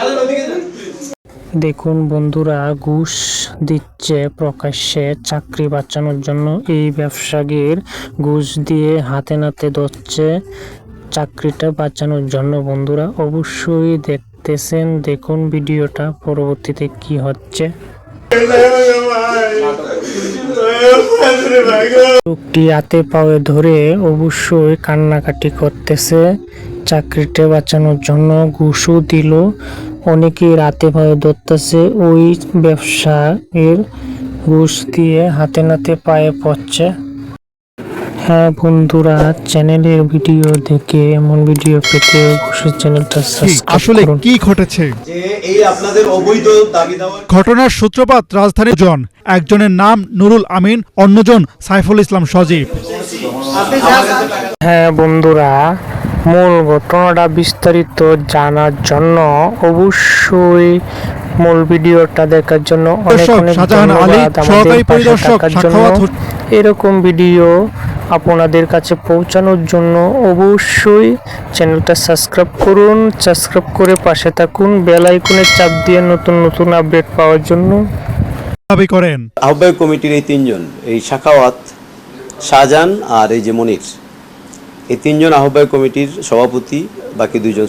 আরে দেখুন বন্ধুরা, ঘুষ দিচ্ছে, প্রকাশ্যে চাকরি বাঁচানোর জন্য। এই ব্যবসায়ীর ঘুষ দিয়ে হাতে নাতে ধরছে চাকরিটা বাঁচানোর জন্য। বন্ধুরা, অবশ্যই দেখতেছেন, দেখুন ভিডিওটা, পরবর্তীতে কি হচ্ছে। লোকটি হাতে পায়ে ধরে অবশ্যই কান্নাকাটি করতেছে। চাকরিটা বাঁচানোর জন্য ঘুষও দিল। অনেকে রাতে পায়ে ধরতেছে, ওই ব্যবসা এর ঘুষ দিয়ে হাতে নাতে পায়ে পড়ছে। হ্যাঁ বন্ধুরা চ্যানেলের ভিডিও দেখে এমন ভিডিও পেতে অবশ্যই চ্যানেলটা আসলে কি ঘটেছে? যে এই আপনাদের অবৈধ দাবি দেওয়ার ঘটনার সূত্রপাত রাজধানী জন একজনের নাম নুরুল আমিন অন্যজন সাইফুল ইসলাম সজীব। হ্যাঁ বন্ধুরা মূল ঘটনাটা বিস্তারিত জানার জন্য অবশ্যই মূল ভিডিওটা দেখার জন্য অনেক অনেক ধন্যবাদ। আমাদের সহকারী পাশে পরিদর্শক, থাকার জন্য এরকম ভিডিও আপনাদের কাছে পৌঁছানোর জন্য অবশ্যই চ্যানেলটা সাবস্ক্রাইব করুন সাবস্ক্রাইব করে পাশে থাকুন বেল আইকনের চাপ দিয়ে নতুন নতুন আপডেট পাওয়ার জন্য। দাবি করেন। আহ্বায়ক কমিটির এই তিনজন এই শাখাওয়াত শাহজাহান আর এই যে মনির এই তিনজন আহ্বায়ক কমিটির সভাপতি বাকি দুইজন